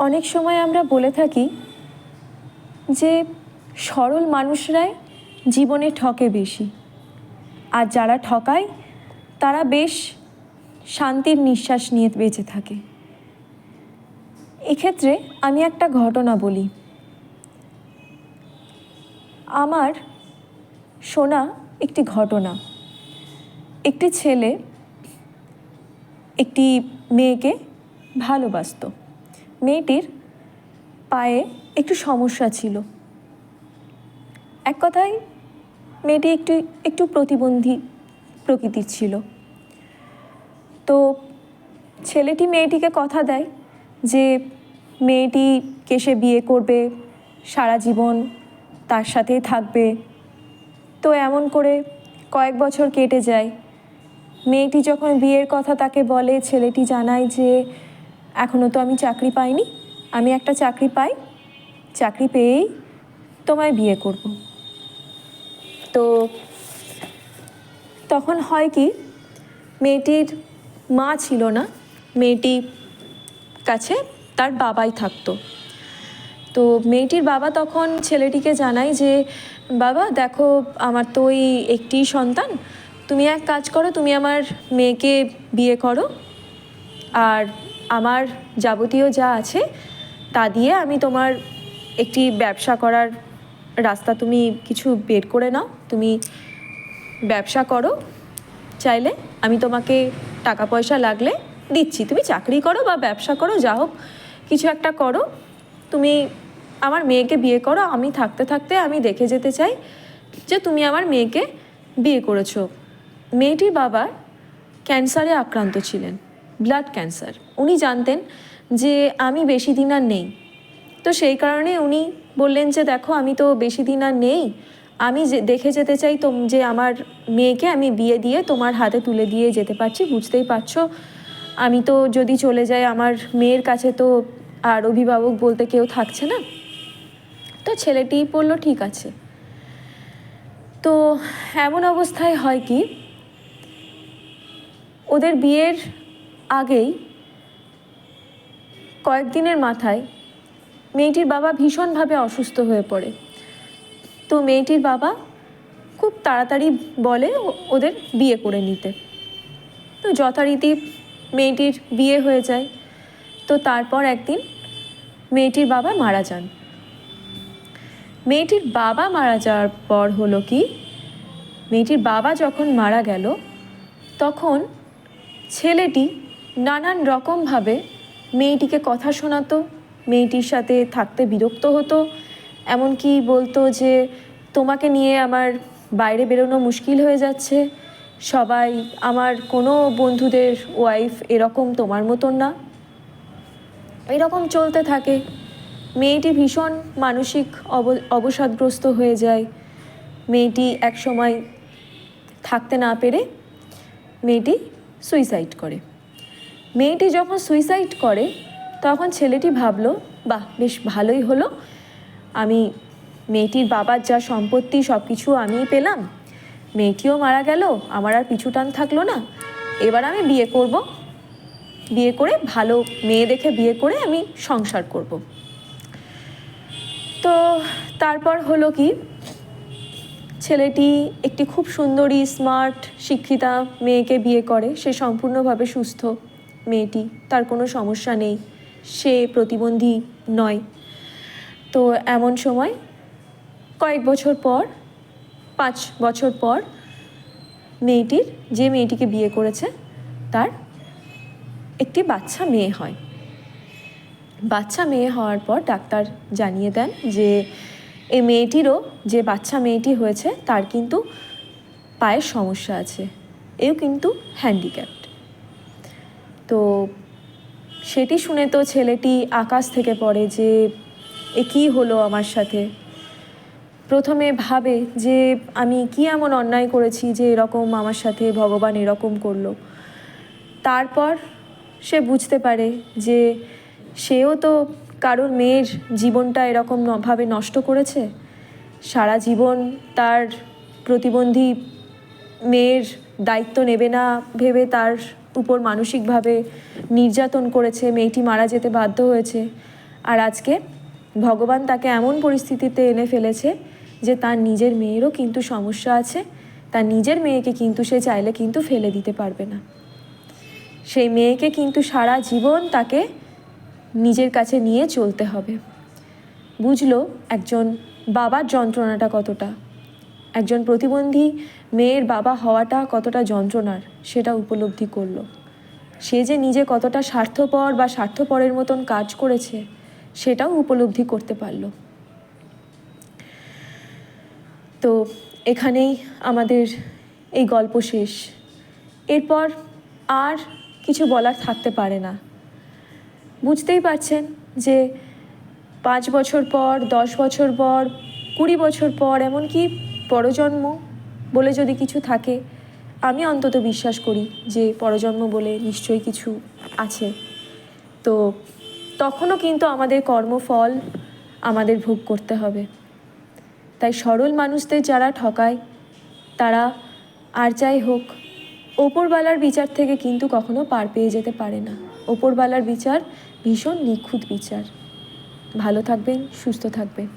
অনেক সময় আমরা বলে থাকি যে সরল মানুষরাই জীবনে ঠকে বেশি। আর যারা ঠকায়, তারা বেশ শান্তির নিঃশ্বাস নিয়ে বেঁচে থাকে। এক্ষেত্রে আমি একটা ঘটনা বলি। আমার শোনা একটি ঘটনা। একটি ছেলে একটি মেয়েকে ভালোবাসতো। মেয়েটির পায়ে একটু সমস্যা ছিল। এক কথায়, মেয়েটি একটু একটু প্রতিবন্ধী প্রকৃতির ছিল। তো ছেলেটি মেয়েটিকে কথা দেয় যে মেয়েটিকে সে বিয়ে করবে, সারা জীবন তার সাথেই থাকবে। তো এমন করে কয়েক বছর কেটে যায়। মেয়েটি যখন বিয়ের কথা তাকে বলে, ছেলেটি জানায় যে এখনও তো আমি চাকরি পাইনি। আমি একটা চাকরি পাই, চাকরি পেয়েই তোমায় বিয়ে করব। তো তখন হয় কি, মেয়েটির মা ছিল না, মেয়েটি কাছে তার বাবাই থাকতো। তো মেয়েটির বাবা তখন ছেলেটিকে জানায় যে, বাবা, দেখো, আমার তো ওই একটি সন্তান। তুমি এক কাজ করো, তুমি আমার মেয়েকে বিয়ে করো। আর আমার যাবতীয় যা আছে, তা দিয়ে আমি তোমার একটি ব্যবসা করার রাস্তা তুমি কিছু বের করে নাও। তুমি ব্যবসা করো, চাইলে আমি তোমাকে টাকা পয়সা লাগলে দিচ্ছি। তুমি চাকরি করো বা ব্যবসা করো, যা হোক, কিছু একটা করো। তুমি আমার মেয়েকে বিয়ে করো, আমি থাকতে থাকতে আমি দেখে যেতে চাই যে তুমি আমার মেয়েকে বিয়ে করেছ। মেয়েটির বাবা ক্যান্সারে আক্রান্ত ছিলেন। ব্লাড ক্যান্সার উনি জানতেন যে আমি বেশি দিন আর নেই। তো সেই কারণে উনি বললেন যে, দেখো, আমি তো বেশি দিন আর নেই। আমি যে, দেখে যেতে চাই তোম, যে আমার মেয়েকে আমি বিয়ে দিয়ে তোমার হাতে তুলে দিয়ে যেতে পারছি। বুঝতেই পারছ? আমি তো যদি চলে যাই, আমার মেয়ের কাছে তো আর অভিভাবক বলতে কেউ থাকছে না। তো ছেলেটি বলল, ঠিক আছে। তো এমন অবস্থায় হয় কি, ওদের বিয়ের আগেই কয়েকদিনের মাথায় মেয়েটির বাবা ভীষণভাবে অসুস্থ হয়ে পড়ে। তো মেয়েটির বাবা খুব তাড়াতাড়ি বলে ওদের বিয়ে করে নিতে। তো যথারীতি মেয়েটির বিয়ে হয়ে যায়। তো তারপর একদিন মেয়েটির বাবা মারা যান। মেয়েটির বাবা মারা যাওয়ার পর হলো কি, মেয়েটির বাবা যখন মারা গেল, তখন ছেলেটি নানান রকমভাবে মেয়েটিকে কথা শোনাতো, মেয়েটির সাথে থাকতে বিরক্ত হতো, এমনকি বলতো যে, তোমাকে নিয়ে আমার বাইরে বেরোনো মুশকিল হয়ে যাচ্ছে। সবাই আমার কোনো বন্ধুদের ওয়াইফ এরকম তোমার মতন না। এরকম চলতে থাকে। মেয়েটি ভীষণ মানসিক অব, অবসাদগ্রস্ত হয়ে যায়। মেয়েটি একসময় থাকতে না পেরে মেয়েটি সুইসাইড করে। মেয়েটি যখন সুইসাইড করে, তখন ছেলেটি ভাবলো, বাহ, বেশ ভালোই হলো। আমি মেয়েটির বাবার যা সম্পত্তি সব কিছু আমিই পেলাম। মেয়েটিও মারা গেল, আমার আর পিছু টান থাকল না। এবার আমি বিয়ে করব। বিয়ে করে ভালো মেয়ে দেখে বিয়ে করে আমি সংসার করব। তো তারপর হলো কি, ছেলেটি একটি খুব সুন্দরী স্মার্ট শিক্ষিতা মেয়েকে বিয়ে করে। সে সম্পূর্ণভাবে সুস্থ। মেয়েটি, তার কোনো সমস্যা নেই। সে প্রতিবন্ধী নয়। তো এমন সময়, কয়েক বছর পর, পাঁচ বছর পর, মেয়েটির, যে মেয়েটিকে বিয়ে করেছে, তার একটি বাচ্চা মেয়ে হয়। বাচ্চা মেয়ে হওয়ার পর ডাক্তার জানিয়ে দেন যে এই মেয়েটিরও যে বাচ্চা মেয়েটি হয়েছে, তার কিন্তু পায়ের সমস্যা আছে। এও কিন্তু হ্যান্ডিক্যাপ্ট তো সেটি শুনে তো ছেলেটি আকাশ থেকে পড়ে যে এ কী হলো আমার সাথে। প্রথমে ভাবে যে আমি কি এমন অন্যায় করেছি যে এরকম আমার সাথে ভগবান এরকম করল। তারপর সে বুঝতে পারে যে সেও তো কারোর মেয়ের জীবনটা এরকম ভাবে নষ্ট করেছে। সারা জীবন তার প্রতিবন্ধী মেয়ের দায়িত্ব নেবে না ভেবে তার উপর মানসিকভাবে নির্যাতন করেছে, মেয়েটি মারা যেতে বাধ্য হয়েছে। আর আজকে ভগবান তাকে এমন পরিস্থিতিতে এনে ফেলেছে যে তার নিজের মেয়েরও কিন্তু সমস্যা আছে, তার নিজের মেয়েকে কিন্তু সে চাইলে কিন্তু ফেলে দিতে পারবে না। সেই মেয়েকে কিন্তু সারা জীবন তাকে নিজের কাছে নিয়ে চলতে হবে। বুঝলো একজন বাবার যন্ত্রণাটা কতটা? একজন প্রতিবন্ধী মেয়ের বাবা হওয়াটা কতটা যন্ত্রণার সেটা উপলব্ধি করল। সে যে নিজে কতটা স্বার্থপর বা স্বার্থপরের মতন কাজ করেছে সেটাও উপলব্ধি করতে পারল। তো এখানেই আমাদের এই গল্প শেষ। এরপর আর কিছু বলার থাকতে পারে না। বুঝতেই পারছেন যে পাঁচ বছর পর, দশ বছর পর, কুড়ি বছর পর, এমনকি পরজন্ম বলে যদি কিছু থাকে, আমি অন্তত বিশ্বাস করি যে পরজন্ম বলে নিশ্চয়ই কিছু আছে। তো তখনও কিন্তু আমাদের কর্মফল আমাদের ভোগ করতে হবে। তাই সরল মানুষদের যারা ঠকায়, তারা আর যাই হোক ওপরবালার বিচার থেকে কিন্তু কখনো পার পেয়ে যেতে পারে না। ওপরবালার বিচার ভীষণ নিখুঁত বিচার। ভালো থাকবেন, সুস্থ থাকবেন।